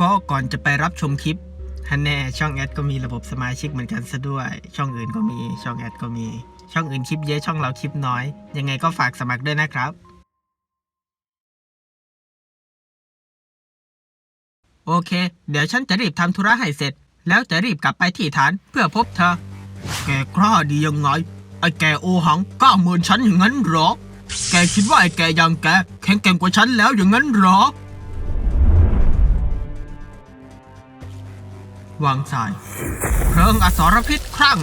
ก็ก่อนจะไปรับชมคลิปฮันแน่ช่องแอดก็มีระบบสมาชิกเหมือนกันซะด้วย ช่องอื่นก็มีช่องแอดก็มี ช่องอื่นคลิปเยอะช่องเราคลิปน้อย ยังไงก็ฝากสมัครด้วยนะครับ โอเค เดี๋ยวฉันจะรีบทำธุระให้เสร็จ แล้วจะรีบกลับไปที่ฐานเพื่อพบเธอ แกกล้าดียังไงไอ้แกโอหังกล้าเหมือนฉันอย่างนั้นหรอ แกคิดว่าไอ้แกอย่างแกแข็งแกร่งกว่าฉันแล้วอย่างนั้นหรอ วางสาย เพลิงอสรพิษครั่ง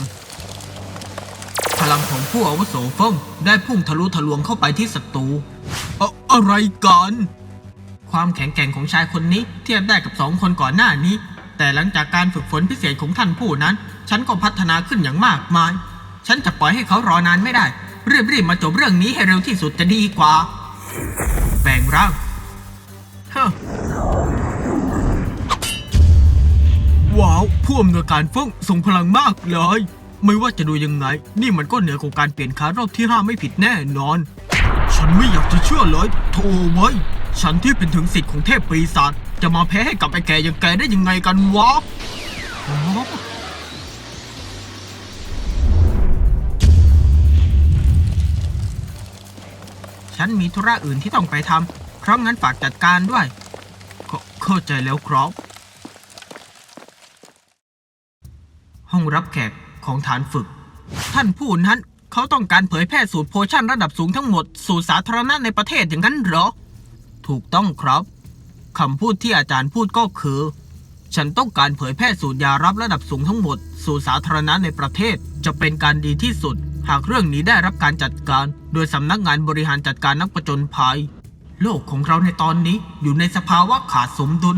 พลังของผู้อาวุโสเฟิงได้พุ่งทะลุทะลวงเข้าไปที่ศัตรูอะอะไรกัน ความแข็งแกร่งของชายคนนี้เทียบได้กับสองคนก่อนหน้านี้ แต่หลังจากการฝึกฝนพิเศษของท่านผู้นั้น ฉันก็พัฒนาขึ้นอย่างมากมาย ฉันจะปล่อยให้เขารอนานไม่ได้รีบๆมาจบเรื่องนี้ให้เร็วที่สุดจะดีกว่า แปลงร่างเฮ้ อว้าวผู้อำนวยการเฟิงส่งพลังมากเลย ไม่ว่าจะดูยังไง นี่มันก็เหนือกว่าการเปลี่ยนคารอบที่ห้าไม่ผิดแน่นอน ฉันไม่อยากจะเชื่อเลยโธ่ไว้ยฉันที่เป็นถึงสิทธิ์ของเทพปีศาจจะมาแพ้ให้กับไอ้แกอย่างแกได้ยังไงกันวะฉันมีธุระอื่นที่ต้องไปทำเพราะงั้นฝากจัดการด้วย เข้าใจแล้วครับ ห้องรับแขกของฐานฝึก ท่านผู้นั้นเขาต้องการเผยแพร่สูตรโพชั่นระดับสูงทั้งหมด สู่สาธารณะในประเทศอย่างนั้นเหรอ ถูกต้องครับคำพูดที่อาจารย์พูดก็คือ ฉันต้องการเผยแพร่สูตรยารับระดับสูงทั้งหมด สู่สาธารณะในประเทศ จะเป็นการดีที่สุด หากเรื่องนี้ได้รับการจัดการ โดยสำนักงานบริหารจัดการนักประจนภัย โลกของเราในตอนนี้อยู่ในสภาวะขาดสมดุล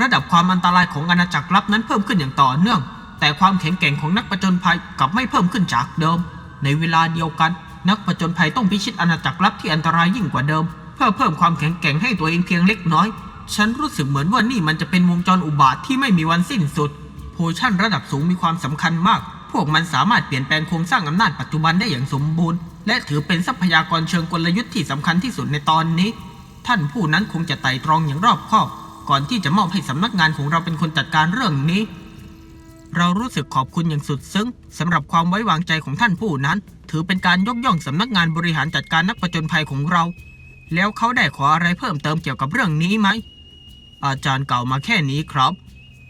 ระดับความอันตรายของอาณาจักรลับนั้นเพิ่มขึ้นอย่างต่อเนื่อง แต่ความแข็งแกร่งของนักประจนภัยกลับไม่เพิ่มขึ้นจากเดิม ในเวลาเดียวกัน นักประจนภัยต้องพิชิตอาณาจักรลับที่อันตรายยิ่งกว่าเดิม เพื่อเพิ่มความแข็งแกร่งให้ตัวเองเพียงเล็กน้อย ฉันรู้สึกเหมือนว่านี่มันจะเป็นวงจรอุบาทที่ไม่มีวันสิ้นสุด โพชั่นระดับสูงมีความสำคัญมาก พวกมันสามารถเปลี่ยนแปลงโครงสร้างอำนาจปัจจุบันได้อย่างสมบูรณ์ และถือเป็นทรัพยากรเชิงกลยุทธ์ที่สำคัญที่สุดในตอนนี้ ท่านผู้นั้นคงจะไต่ตรองอย่างรอบคอบ ก่อนที่จะมอบให้สำนักงานของเราเป็นคนจัดการเรื่องนี้ เรารู้สึกขอบคุณอย่างสุดซึ้งสำหรับความไว้วางใจของท่านผู้นั้น ถือเป็นการยกย่องสำนักงานบริหารจัดการนักประจนภัยของเรา แล้วเขาได้ขออะไรเพิ่มเติมเกี่ยวกับเรื่องนี้ไหม อาจารย์เก่ามาแค่นี้ครับ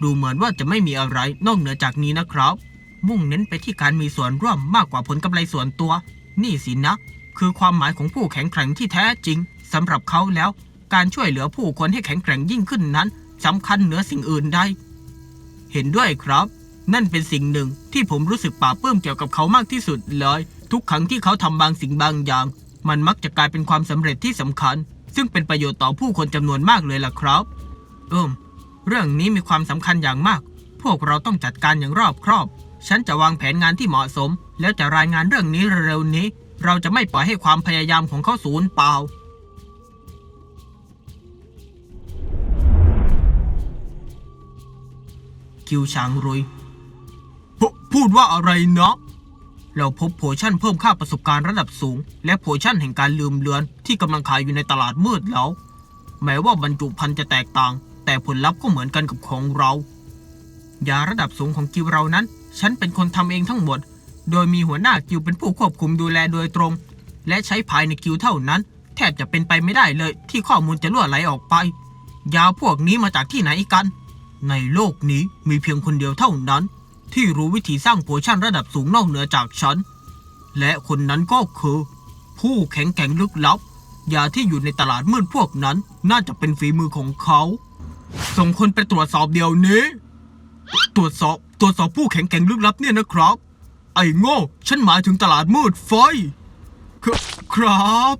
ดูเหมือนว่าจะไม่มีอะไรนอกเหนือจากนี้นะครับ มุ่งเน้นไปที่การมีส่วนร่วมมากกว่าผลกำไรส่วนตัว นี่สินะ คือความหมายของผู้แข็งแกร่งที่แท้จริงสำหรับเขาแล้ว การช่วยเหลือผู้คนให้แข็งแกร่งยิ่งขึ้นนั้นสำคัญเหนือสิ่งอื่นใดเห็นด้วยครับ นั่นเป็นสิ่งหนึ่งที่ผมรู้สึกปลาบปลื้มเกี่ยวกับเขามากที่สุดเลย ทุกครั้งที่เขาทำบางสิ่งบางอย่าง มันมักจะกลายเป็นความสำเร็จที่สำคัญ ซึ่งเป็นประโยชน์ต่อผู้คนจำนวนมากเลยล่ะครับ เอิมเรื่องนี้มีความสำคัญอย่างมาก พวกเราต้องจัดการอย่างรอบครอบ ฉันจะวางแผนงานที่เหมาะสม แล้วจะรายงานเรื่องนี้เร็วๆนี้ เราจะไม่ปล่อยให้ความพยายามของเขาสูญเปล่าคิวชางรุย พูดว่าอะไรนะเราพบโพชั่นเพิ่มค่าประสบการณ์ระดับสูง และโพชั่นแห่งการลืมเลือน ที่กำลังขายอยู่ในตลาดมืดแล้ว แม้ว่าบรรจุภัณฑ์จะแตกต่าง แต่ผลลัพธ์ก็เหมือนกันกับของเรา ยาระดับสูงของกิวเรานั้น ฉันเป็นคนทำเองทั้งหมด โดยมีหัวหน้ากิวเป็นผู้ควบคุมดูแลโดยตรง และใช้ภายในกิวเท่านั้น แทบจะเป็นไปไม่ได้เลย ที่ข้อมูลจะล่วไหลออกไป ยาพวกนี้มาจากที่ไหนกัน ในโลกนี้มีเพียงคนเดียวเท่านั้น ที่รู้วิธีสร้างโพชั่นระดับสูงนอกเหนือจากฉัน และคนนั้นก็คือ ผู้แข็งแกร่งลึกลับ ยาที่อยู่ในตลาดมืดพวกนั้นน่าจะเป็นฝีมือของเขา ส่งคนไปตรวจสอบเดี๋ยวนี้ ตรวจสอบตรวจสอบผู้แข็งแกร่งลึกลับเนี่ยนะครับ ไอ้โง่ ฉันหมายถึงตลาดมืดไฟคครับ